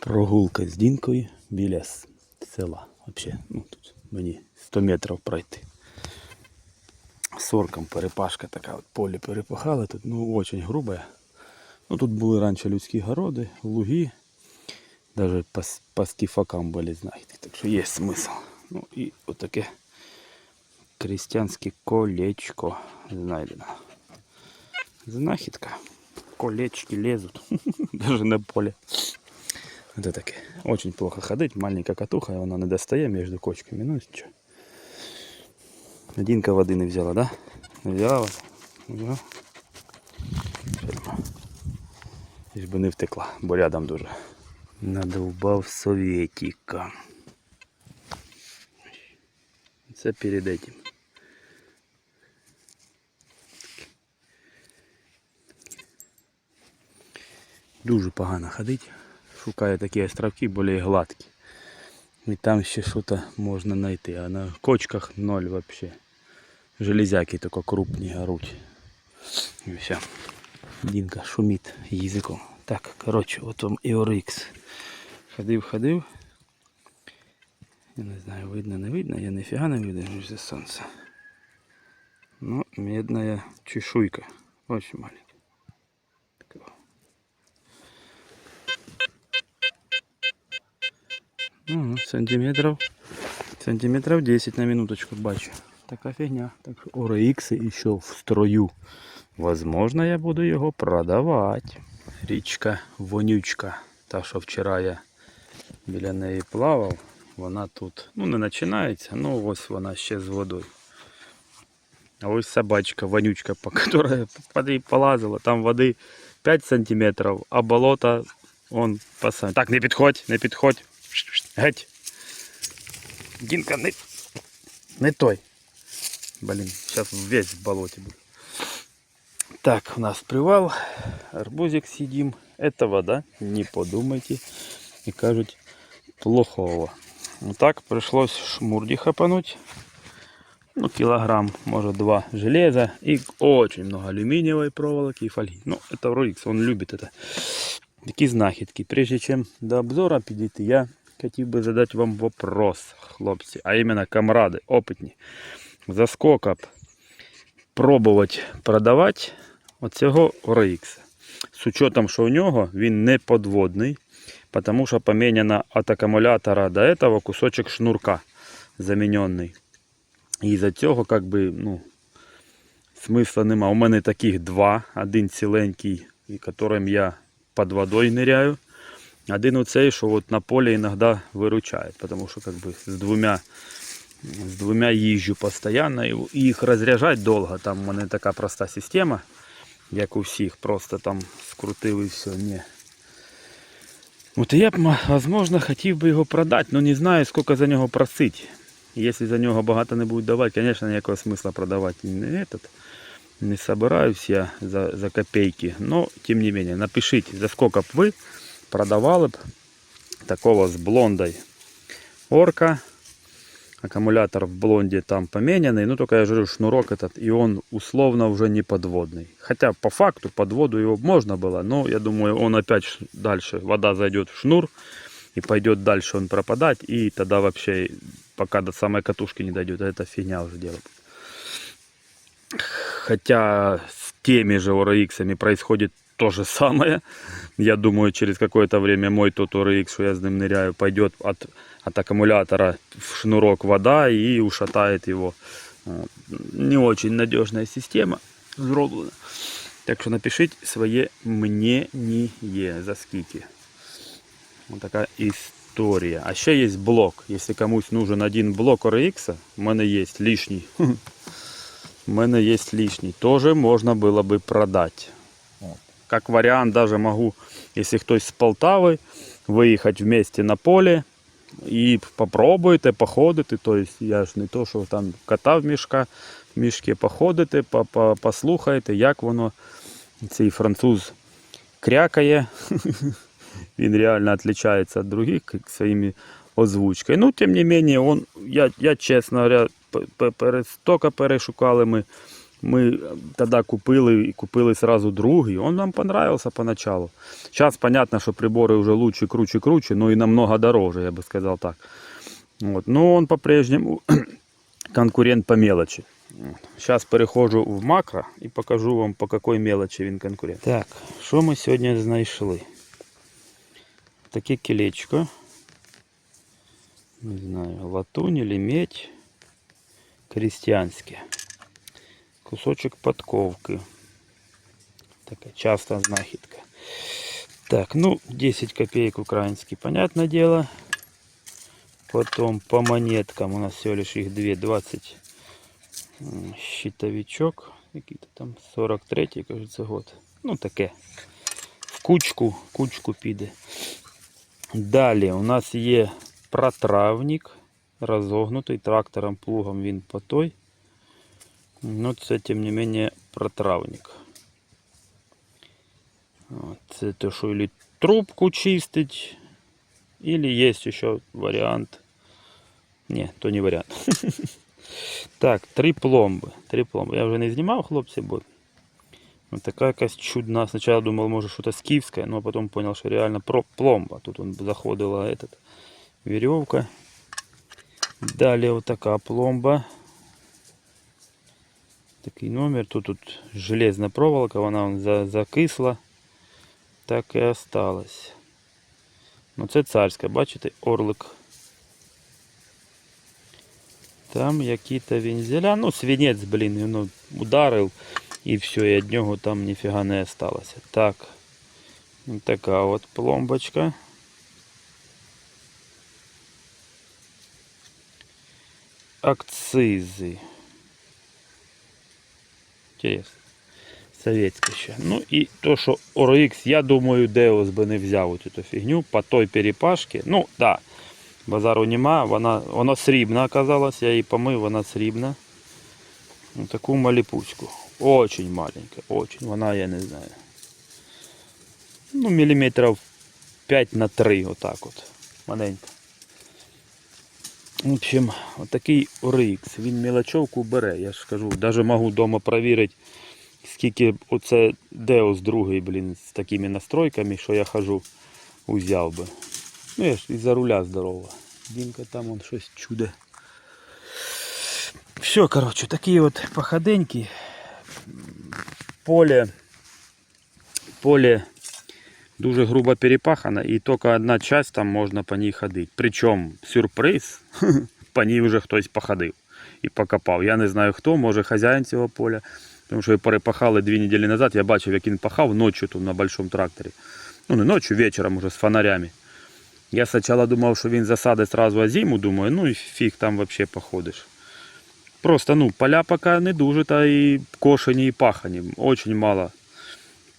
Прогулка з Дінкою біля села. Вообще, ну тут мені 100 метрів пройти. Сорком перепашка така, от поле перепахали тут, ну очень грубе. Ну тут були раніше людські городи, луги. Даже по, по стіфакам були знахідки, так що є смисл. Ну і отаке крестьянське колечко знайдено. Знахідка. Колечки лезут. Даже на поле. Это таке. Очень плохо ходить. Маленька катуха, вона не достає між кочками. Ну нічого. Дінка води не взяла, да? Не взяла взяла? Ферма. Лиш би не втекла, бо рядом дуже. Надовбав совєтіка. Це перед этим. Дуже погано ходить. Шукаю такі островки більш гладкі. І там ще щось можна знайти. А на кочках ноль вообще. Железяки тільки крупні горуть. І все. Дінка шумить язиком. Так, коротше, от вам EORX. Ходив, ходив. Я не знаю, видно, не видно, я нифига не видно за сонце. Ну, медная чешуйка. Очень маленькая. Ну, сантиметров, сантиметров 10 на минуточку бачу. Така фігня. Так що ORX еще в строю. Возможно, я буду його продавати. Річка вонючка. Та, що вчора я біля неї плавав, вона тут ну, не починається, ну ось вона ще з водою. А ось собачка, вонючка, по которой полазила. Там води 5 сантиметрів, а болото он по сам- Так, не підходь, не підходь. Геть. Дінка, не, не той. Блин, сейчас весь в болоте будет. Так, у нас привал. Арбузик съедим. Это вода, не подумайте. И кажуть, плохого. Ну так, пришлось шмурди хапануть. Ну, килограмм, может, два железа. И очень много алюминиевой проволоки и фольги. Ну, это Роликс, он любит это. Такі знахідки. Прежде чем до обзора підійти, я хотів би задати вам вопрос, хлопці, а іменно камради, опитні. За сколько б пробувати продавати оцього RX? З учетом, що у нього він не подводний, тому що поміняно від акумулятора до этого кусочок шнурка замінений. І за цього, как би, ну, смисла нема. У мене таких два. Один ціленький, і которым я під водою ныряю. Один оцей, що от на полі іноді виручає, тому що как би, з двома з двома їжджу постійно і їх розряджати довго. Там у мене така проста система, як у всіх, просто там скрутив і все. Ні. От я б, м- возможно, хотів би його продати, але не знаю, скільки за нього просити. Якщо за нього багато не будуть давати, звісно, ніякого смисла продавати не этот. Не собираюсь я за, за копейки. Но, тем не менее, напишите, за сколько б вы продавали б такого с блондой орка. Аккумулятор в блонде там поменянный. Ну, только я же говорю, шнурок этот, и он условно уже не подводный. Хотя, по факту, под воду его можно было, но я думаю, он опять дальше, вода зайдет в шнур, и пойдет дальше он пропадать, и тогда вообще, пока до самой катушки не дойдет, это фигня уже делать. Хотя с теми же ORX происходит то же самое. Я думаю, через какое-то время мой тот ORX, что я с ним ныряю, пойдет от, от аккумулятора в шнурок вода и ушатает его. Вот. Не очень надежная система зроблена. Так що напишіть своє мнение за скільки. Вот такая история. А ще є блок. Если комусь нужен один блок ORX, у мене є лишній. У мене є лишній. Тоже можна було би продати. Как вариант даже могу, если хтось з Полтави, виїхати вместе на поле і попробуйте, походити. То есть я ж не то, що там кота в мішка, в мішки походите, по- по- послухайте, як воно цей француз крякає. Він реально отличается от других своими озвучкою. Ну, тим не менее, он, я, я чесно говоря, п- п- пере- перешукали ми Ми тоді купили і купили сразу другий. Он нам понравился поначалу. Сейчас понятно, что приборы уже лучше, круче, круче, но и намного дороже, я бы сказал так. Вот. Но он по-прежнему конкурент по мелочи. Сейчас переходжу в макро і покажу вам, по какой мелочі він конкурент. Так, що ми сьогодні знайшли? Таке кілечко. Не знаю, латунь или медь. Крестьянське. Кусочок подковки. Така часта знахідка. Так, ну, 10 копеек украинский, понятное дело. Потом по монеткам у нас всего лишь их 2, 20 м, щитовичок. Який-то там 43-й, кажется, год. Ну, таке. В кучку, кучку піде. Далі у нас є протравник розогнутий трактором, плугом він по той. Ну, це, тим не менее, протравник. От, Це то, що или трубку чистить, или есть еще вариант. Не, то не вариант. Так, три пломби. Три пломби. Я вже не знімав, хлопці, бо вот така якась чудна. Спочатку думав, може щось скіфське, но потім понял, що реально про- пломба. Тут он заходила этот, веревка. Далі вот така пломба. Такий номер. Тут, тут железна проволока, вона вон закисла. Так і осталось. Ну це царська, бачите, орлик. Там які-то вензеля. Ну, свинець, блін, ну, ударив і все, і від нього там ніфіга не осталося. Так. Ось така от пломбочка. Акцизи. Интересно. Советське ще. Ну і то, що ORX, я думаю, Деус би не взяв цю фігню по той перепашці. Ну. Да. Базару нема, вона, вона срібна оказалась, я її помив, вона срібна. Ну, таку маліпуську. Очень маленька, очень. Вона, я не знаю. Ну, міліметрів 5 на 3, отак от. Маленька. В общем, отакий ORX. Він мелочовку бере, я ж кажу. Даже можу вдома перевірити, скільки оце Deus другий, блін, з такими настройками, що я хожу, узяв би. Ну я ж із-за руля здорова. Дінка там он щось чуде. Все, коротше, такі от походеньки. Поле. Поле дуже грубо перепахано, і тільки одна часть там можна по ній ходити. Причому сюрприз, по ній вже хтось походив і покопав. Я не знаю хто, може хазяїн цього поля. Тому що перепахали дві неділі назад, я бачив, як він пахав ночі тут на большому тракторі. Ну не ночі, вечором уже з фонарями. Я спочатку думав, що він засадить сразу зиму, думаю, ну і фіг там вообще походиш. Просто, ну, поля поки не дуже, та і кошені, і пахані. Очень мало.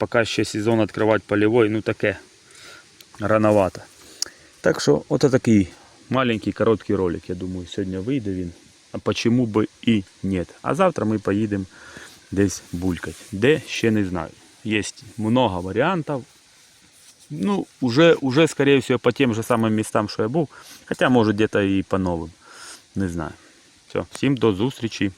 Поки ще сезон відкривати польовий, ну таке рановато. Так що, от такий маленький короткий ролик, я думаю, сьогодні вийде він. А почему би і ні. А завтра ми поїдемо десь булькать. Де ще не знаю. Є много варіантів. Ну, уже, уже, скорее всего, по тем же самым местам, що я був. Хотя, може, где-то і по новим. Не знаю. Все, всім до зустрічі.